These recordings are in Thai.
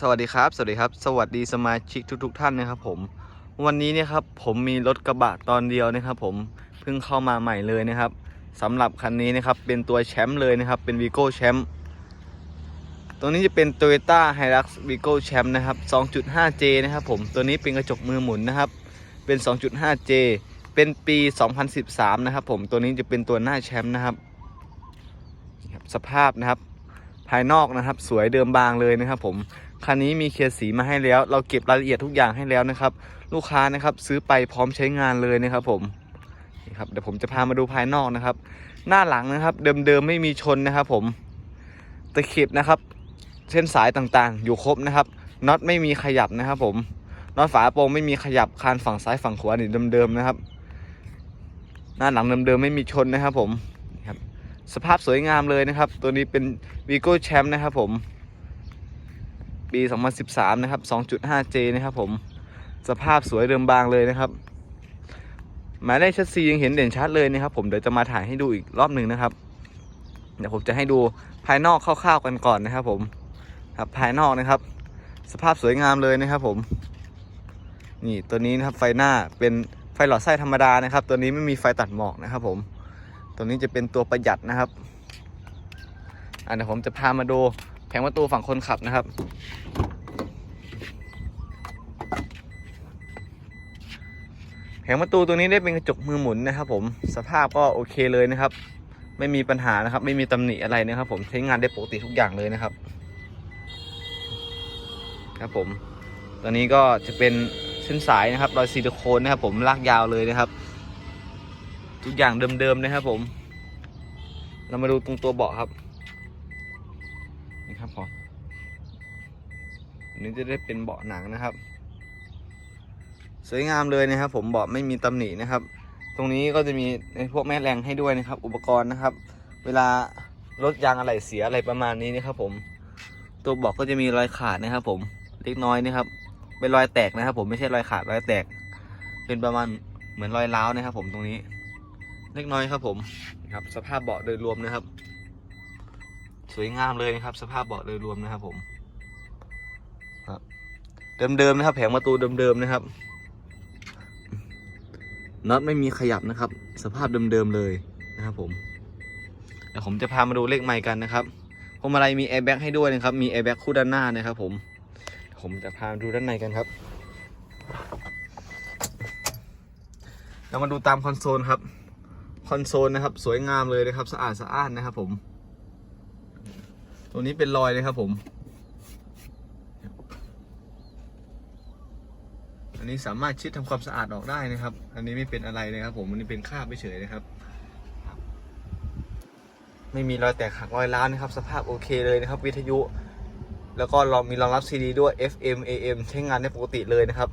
สวัสดีครับสวัสดีครับ สวัสดีสมาชิกทุกๆท่านนะครับผมวันนี้เนี่ยครับผมมีรถกระบะตอนเดียวนะครับผมเพิ่งเข้ามาใหม่เลยนะครับสำหรับคันนี้นะครับเป็นตัวแชมป์เลยนะครับเป็นวีโก้แชมป์ตัวนี้จะเป็น Toyota Hilux Vigo Champ นะครับ 2.5J นะครับผม ตัวนี้เป็นกระจกมือหมุนนะครับ เป็น 2.5J เป็นปี 2013 นะครับผม ตัวนี้จะเป็นตัวหน้าแชมป์นะครับ สภาพนะครับ ภายนอกนะครับ สวยเดิมบางเลยนะครับผม คันนี้มีเคลียร์สีมาให้แล้ว เราเก็บรายละเอียดทุกอย่างให้แล้วนะครับ ลูกค้านะครับซื้อไปพร้อมใช้งานเลยนะครับผมนี่ครับเดี๋ยวผมจะพามาดูภายนอกนะครับ หน้าหลังนะครับ เดิมๆไม่มีชนนะครับ ผมตะเข็บนะครับ เส้นสายต่างๆ อยู่ครบนะครับน็อตไม่มีขยับนะครับ ผมน็อตฝาโปรงไม่มีขยับคานฝั่งซ้ายฝั่งขวานี่เดิมๆนะครับ หน้าหลังเดิมๆไม่มีชนนะครับ ผมสภาพสวยงามเลยนะครับ ตัวนี้เป็น Vigo Champ นะครับผม ปี 2013 นะครับ 2.5J นะครับผม สภาพสวยเดิมบางเลยนะครับ หมายเลขชัดซียังเห็นเด่นชัดเลยนะครับ ผม เดี๋ยวจะมาถ่ายให้ดูอีกรอบหนึ่งนะครับ เดี๋ยวผมจะให้ดูภายนอกคร่าวๆกันก่อนนะครับ ผม ครับภายนอกนะครับ สภาพสวยงามเลยนะครับ ผม นี่ตัวนี้นะครับไฟหน้าเป็นไฟหลอดไส้ธรรมดานะครับ ตัวนี้ไม่มีไฟตัดหมอกนะครับ ผม ตัวนี้จะเป็นตัวประหยัดนะครับอะเดี๋ยวผมจะพามาดู งประตูฝั่งคนขับนะครับ แผงประตูตัวนี้ได้เป็นกระจกมือหมุนนะครับผมสภาพก็โอเคเลยนะครับ ไม่มีปัญหานะครับ ไม่มีตำหนิอะไรนะครับผมใช้งานได้ปกติทุกอย่างเลยนะครับ ครับผมตัวนี้ก็จะเป็นเส้นสายนะครับรอยซิลิโคนนะครับผมลากยาวเลยนะครับ ทุกอย่างเดิมๆนะครับผม เรามาดูตรงตัวเบาะครับ ครับผมอันนี้จะได้เป็นเบาะหนังนะครับ สวยงามเลยนะครับ ผมเบาะไม่มีตำหนินะครับ ตรงนี้ก็จะมีในพวกแม่แรงให้ด้วยนะครับ อุปกรณ์นะครับ เวลารถยางอะไรเสียอะไรประมาณนี้นะครับผมตัวเบาะก็จะมีรอยขาดนะครับ ผมเล็กน้อยนะครับ เป็นรอยแตกนะครับ ผมไม่ใช่รอยขาดรอยแตก เป็นประมาณเหมือนรอยร้าวนะครับ ผมตรงนี้ เล็กน้อยครับ ผมครับ สภาพเบาะโดยรวมนะครับ สวยงามเลยนะครับ สภาพเบาะโดยรวมนะครับผมครับเดิมๆนะครับ แผงประตูเดิมๆนะครับน็อตไม่มีขยับนะครับ สภาพเดิมๆเลยนะครับผมเดี๋ยวผมจะพามาดูเลขใหม่กันนะครับพวงมาลัยมีแอร์แบ็กให้ด้วยนะครับ มีแอร์แบ็กคู่ด้านหน้านะครับผมผมจะพามาดูด้านในกันครับ เรามาดูตามคอนโซลครับ คอนโซลนะครับ สวยงามเลยนะครับ สะอาดสะอ้านนะครับผม ตัวนี้เป็นรอยเลยครับผม อันนี้สามารถชิดทำความสะอาดออกได้นะครับ อันนี้ไม่เป็นอะไรนะครับ ผม อันนี้เป็นคราบเฉยนะครับ ไม่มีรอยแตกหักรอยร้าวนะครับ สภาพโอเคเลยนะครับ วิทยุ แล้วก็รองมีรองรับ CD ด้วย FM AM ใช้งานได้ปกติเลยนะครับ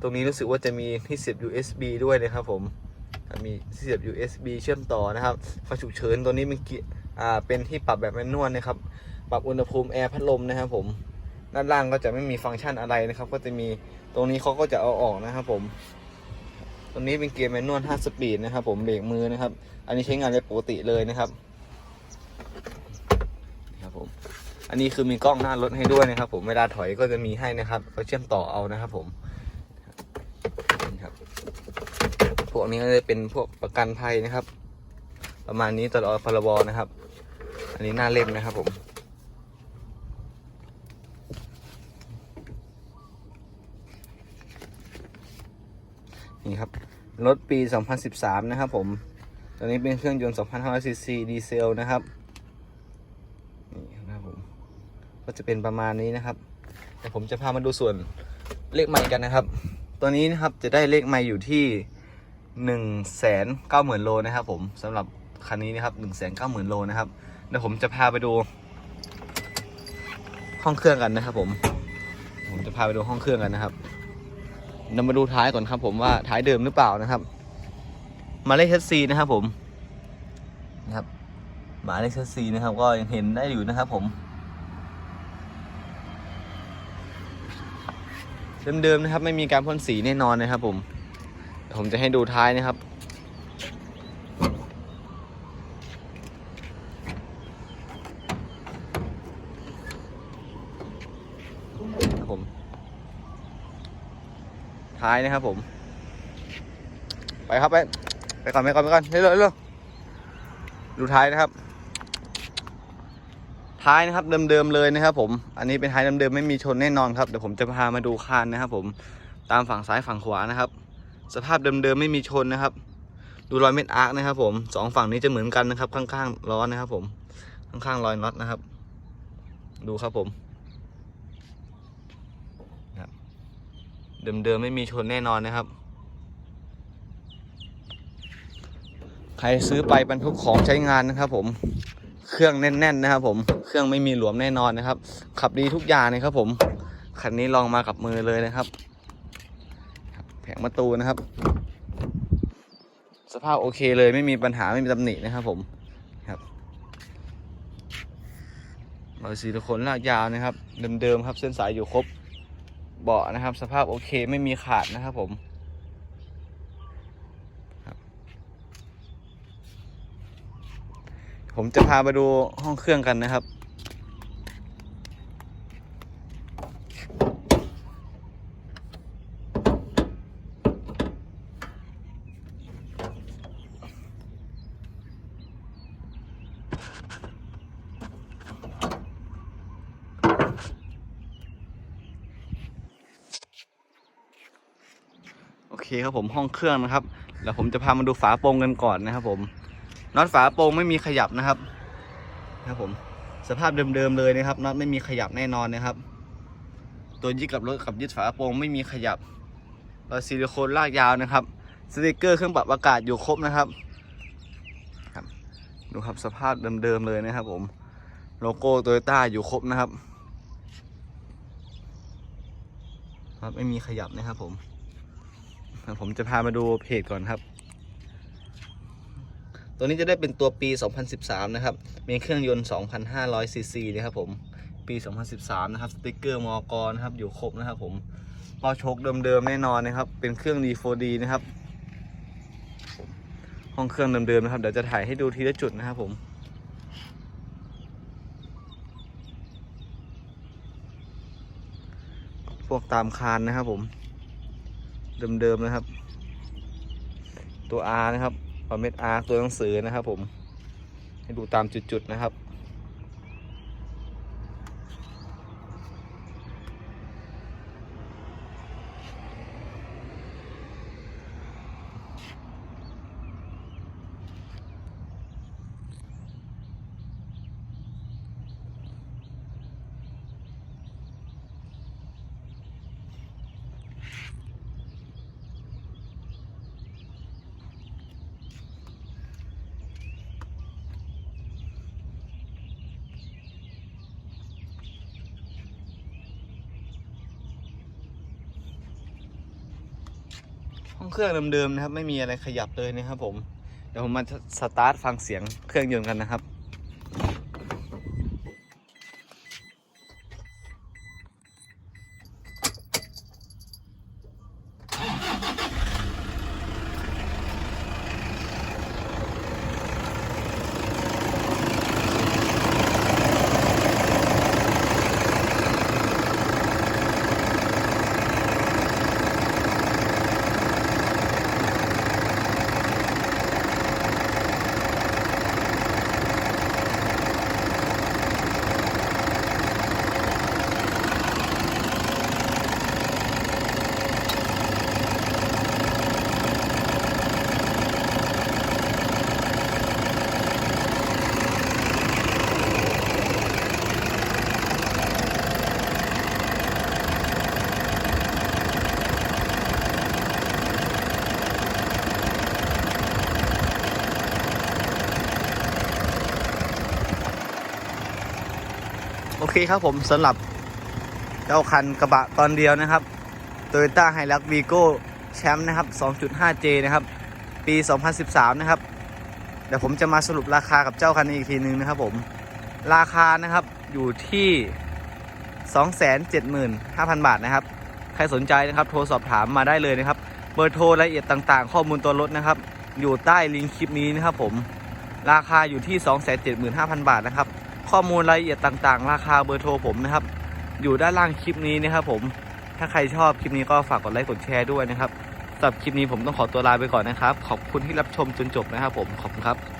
ตรงนี้รู้สึกว่าจะมีที่เสียบ USB ด้วยนะครับ ผม มีที่เสียบ USB เชื่อมต่อนะครับไฟฉุกเฉินตัวนี้เป็นกิ อ่าเป็นที่ปรับแบบแมนนวลนะครับ ปรับอุณหภูมิแอร์พัดลมนะครับผมด้านล่างก็จะไม่มีฟังก์ชันอะไรนะครับ ก็จะมีตรงนี้เขาก็จะเอาออกนะครับผม ตรงนี้เป็นเกียร์แมนนวล 5 สปีดนะครับผมเบรกมือนะครับ อันนี้ใช้งานได้ปกติเลยนะครับครับผม อันนี้คือมีกล้องหน้ารถให้ด้วยนะครับ ผมเวลาถอยก็จะมีให้นะครับก็เชื่อมต่อเอานะครับผมนี่ครับพวกนี้ก็จะเป็นพวกประกันภัยนะครับ ประมาณนี้ตลอดพรบนะครับ อันนี้หน้าเล่มนะครับผม นี่ครับ รถปี 2013 นะครับผมตัวนี้เป็นเครื่องยนต์ 2,500ซีซีดีเซลนะครับ นี่นะครับผม ก็จะเป็นประมาณนี้นะครับ เดี๋ยวผมจะพามาดูส่วนเลขไมค์กันนะครับ ตัวนี้นะครับจะได้เลขไมค์อยู่ที่1 9 0 0 0 0โลนะครับผมสำหรับคันนี้นะครับ1 9 0 0 0 0โลนะครับ เดี๋ยวผมจะพาไปดู ห้องเครื่องกันนะครับ ผม ผมจะพาไปดูห้องเครื่องกันนะครับเรามาดูท้ายก่อนครับ ผมว่าท้ายเดิมหรือเปล่านะครับหมายเลขเชสซีนะครับ ผมนะครับหมายเลขเชสซีนะครับ ก็ยังเห็นได้อยู่นะครับ ผมเดิมๆนะครับ ไม่มีการพ่นสีแน่นอนนะครับ ผมผมจะให้ดูท้ายนะครับ ผม ท้ายนะครับผม ไปครับไปไปก่อนไปก่อนไปก่อนเร็วๆเร็วดูท้ายนะครับ ท้ายนะครับเดิมๆเลยนะครับ ผม อันนี้เป็นท้ายเดิมๆไม่มีชนแน่นอนครับเดี๋ยวผมจะพามาดูคานนะครับ ผมตามฝั่งซ้ายฝั่งขวานะครับ สภาพเดิมๆไม่มีชนนะครับ ดูรอยเม็ดอาร์คนะครับ ผมสองฝั่งนี้จะเหมือนกันนะครับ ข้างๆล้อนะครับ ผมข้างๆรอยน็อตนะครับ ดูครับผมครับ เดิมๆไม่มีชนแน่นอนนะครับ ใครซื้อไปบรรทุกของใช้งานนะครับ ผมเครื่องแน่นๆนะครับผมเครื่องไม่มีหลวมแน่นอนนะครับ ขับดีทุกอย่างนะครับ ผมคันนี้ลองมากับมือเลยนะครับแผงประตูนะครับ สภาพโอเคเลยไม่มีปัญหาไม่มีตำหนินะครับ ผมครับรอยซิลิโคนลากยาวนะครับ เดิมๆครับเส้นสายอยู่ครบ เบาะนะครับ สภาพโอเคไม่มีขาดนะครับผมผมจะพาไปดูห้องเครื่องกันนะครับ เคครับผมห้องเครื่องนะครับแล้วผมจะพามาดูฝาโปรงกันก่อนนะครับ ผมน็อตฝาโปรงไม่มีขยับนะครับนะครับผมสภาพเดิมๆเลยนะครับน็อตไม่มีขยับแน่นอนนะครับ ตัวยึดกับรถกับยึดฝาโปรงไม่มีขยับเรอยซิลิโคนลากยาวนะครับสติกเกอร์เครื่องปรับอากาศอยู่ครบนะครับครับ ดูครับสภาพเดิมๆเลยนะครับ ผมโลโก้โตโยต้าอยู่ครบนะครับ ครับไม่มีขยับนะครับผม ผมจะพามาดูเพจก่อนครับ ตัวนี้จะได้เป็นตัวปี 2013 นะครับ มีเครื่องยนต์ 2,500 ซีซีนะครับผม ปี 2013 นะครับ สติ๊กเกอร์มอกรนะครับ อยู่ครบนะครับผมเป้าชคเดิมๆแน่นอนนะครับ เป็นเครื่อง D4D นะครับ ห้องเครื่องเดิมๆนะครับ เดี๋ยวจะถ่ายให้ดูทีละจุดนะครับผมพวกตามคานนะครับผม เดิมๆนะครับ ตัว R นะครับคอมเม็ด R ตัวหนังสือนะครับผม ให้ดูตามจุดๆนะครับ ห้องเครื่องเดิมๆนะครับ ไม่มีอะไรขยับเลยนะครับผม เดี๋ยวผมมาสตาร์ทฟังเสียงเครื่องยนต์กันนะครับ เคครับผมสำหรับเจ้าคันกระบะตอนเดียวนะครับ Toyota Hilux Vigo แชมป์นะครับ 2.5J นะครับ ปี 2013 นะครับ เดี๋ยวผมจะมาสรุปราคากับเจ้าคันนี้อีกทีนึงนะครับผม ราคานะครับอยู่ที่ 275,000 บาทนะครับ ใครสนใจนะครับโทรสอบถามมาได้เลยนะครับ เบอร์โทรรายละเอียดต่างๆ ข้อมูลตัวรถนะครับ อยู่ใต้ลิงก์คลิปนี้นะครับผม ราคาอยู่ที่ 275,000 บาทนะครับ ข้อมูลรายละเอียดต่างๆ ราคาเบอร์โทรผมนะครับ อยู่ด้านล่างคลิปนี้นะครับผมถ้าใครชอบคลิปนี้ก็ฝากกดไลค์กดแชร์ด้วยนะครับสำหรับคลิปนี้ผมต้องขอตัวลาไปก่อนนะครับ ขอบคุณที่รับชมจนจบนะครับผมขอบคุณครับ